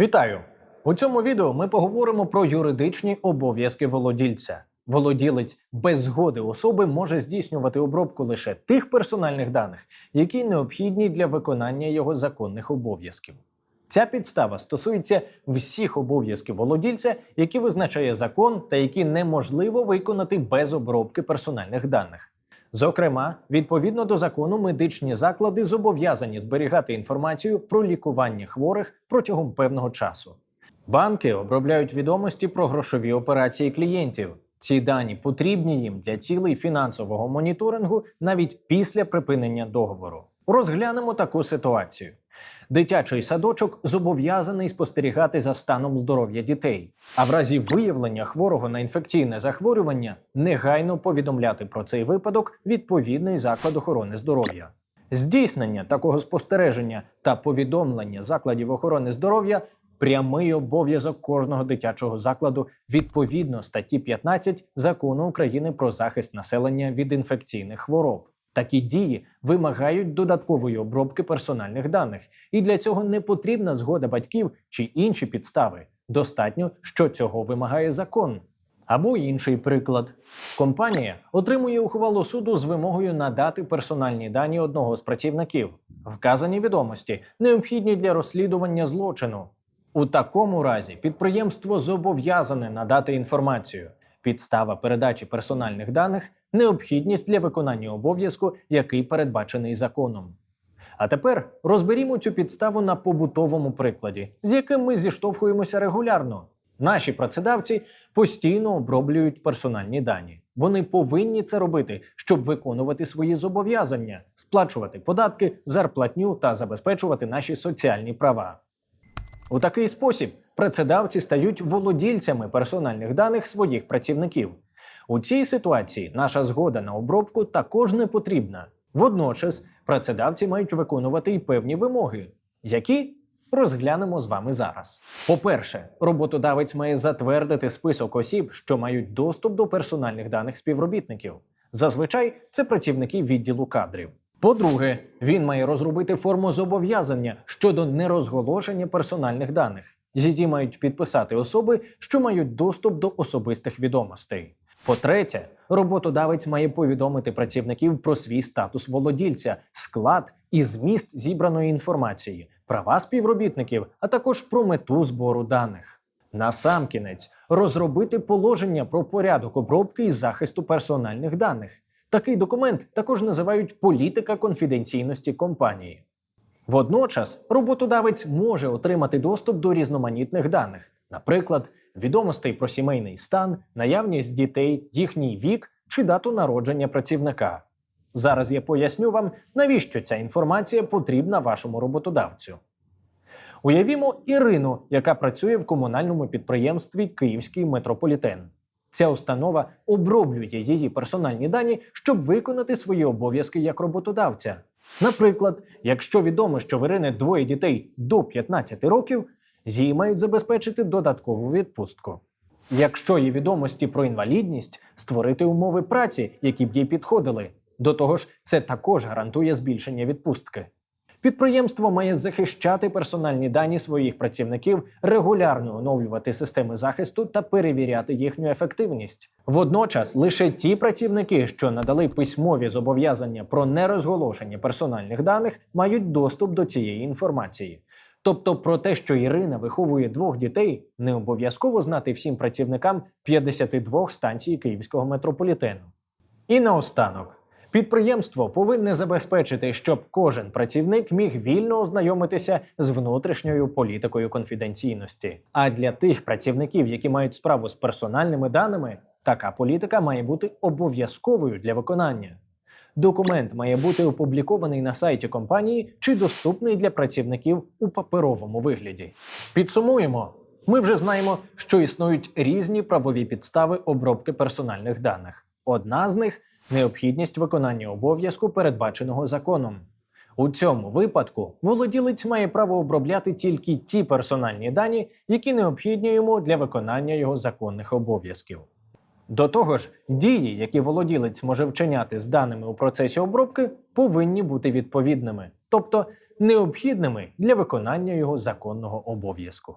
Вітаю! У цьому відео ми поговоримо про юридичні обов'язки володільця. Володілець без згоди особи може здійснювати обробку лише тих персональних даних, які необхідні для виконання його законних обов'язків. Ця підстава стосується всіх обов'язків володільця, які визначає закон та які неможливо виконати без обробки персональних даних. Зокрема, відповідно до закону, медичні заклади зобов'язані зберігати інформацію про лікування хворих протягом певного часу. Банки обробляють відомості про грошові операції клієнтів. Ці дані потрібні їм для цілей фінансового моніторингу навіть після припинення договору. Розглянемо таку ситуацію. Дитячий садочок зобов'язаний спостерігати за станом здоров'я дітей, а в разі виявлення хворого на інфекційне захворювання негайно повідомляти про цей випадок відповідний заклад охорони здоров'я. Здійснення такого спостереження та повідомлення закладів охорони здоров'я прямий обов'язок кожного дитячого закладу відповідно статті 15 закону України про захист населення від інфекційних хвороб. Такі дії вимагають додаткової обробки персональних даних, і для цього не потрібна згода батьків чи інші підстави. Достатньо, що цього вимагає закон. Або інший приклад: компанія отримує ухвалу суду з вимогою надати персональні дані одного з працівників. Вказані відомості необхідні для розслідування злочину. У такому разі підприємство зобов'язане надати інформацію. Підстава передачі персональних даних необхідність для виконання обов'язку, який передбачений законом. А тепер розберімо цю підставу на побутовому прикладі, з яким ми зіштовхуємося регулярно. Наші працедавці постійно оброблюють персональні дані. Вони повинні це робити, щоб виконувати свої зобов'язання, сплачувати податки, зарплатню та забезпечувати наші соціальні права. У такий спосіб працедавці стають володільцями персональних даних своїх працівників. У цій ситуації наша згода на обробку також не потрібна. Водночас працедавці мають виконувати й певні вимоги, які розглянемо з вами зараз. По-перше, роботодавець має затвердити список осіб, що мають доступ до персональних даних співробітників. Зазвичай це працівники відділу кадрів. По-друге, він має розробити форму зобов'язання щодо нерозголошення персональних даних. Її мають підписати особи, що мають доступ до особистих відомостей. По-третє, роботодавець має повідомити працівників про свій статус володільця, склад і зміст зібраної інформації, права співробітників, а також про мету збору даних. Насамкінець розробити положення про порядок обробки і захисту персональних даних. Такий документ також називають політика конфіденційності компанії. Водночас роботодавець може отримати доступ до різноманітних даних, наприклад, відомостей про сімейний стан, наявність дітей, їхній вік чи дату народження працівника. Зараз я поясню вам, навіщо ця інформація потрібна вашому роботодавцю. Уявімо Ірину, яка працює в комунальному підприємстві Київський метрополітен. Ця установа оброблює її персональні дані, щоб виконати свої обов'язки як роботодавця. Наприклад, якщо відомо, що в Ірини двоє дітей до 15 років, їй мають забезпечити додаткову відпустку. Якщо є відомості про інвалідність, створити умови праці, які б їй підходили. До того ж, це також гарантує збільшення відпустки. Підприємство має захищати персональні дані своїх працівників, регулярно оновлювати системи захисту та перевіряти їхню ефективність. Водночас лише ті працівники, що надали письмові зобов'язання про нерозголошення персональних даних, мають доступ до цієї інформації. Тобто про те, що Ірина виховує двох дітей, не обов'язково знати всім працівникам 52 станцій Київського метрополітену. І наостанок. Підприємство повинне забезпечити, щоб кожен працівник міг вільно ознайомитися з внутрішньою політикою конфіденційності. А для тих працівників, які мають справу з персональними даними, така політика має бути обов'язковою для виконання. Документ має бути опублікований на сайті компанії чи доступний для працівників у паперовому вигляді. Підсумуємо. Ми вже знаємо, що існують різні правові підстави обробки персональних даних. Одна з них необхідність виконання обов'язку, передбаченого законом. У цьому випадку володілець має право обробляти тільки ті персональні дані, які необхідні йому для виконання його законних обов'язків. До того ж, дії, які володілець може вчиняти з даними у процесі обробки, повинні бути відповідними, тобто необхідними для виконання його законного обов'язку.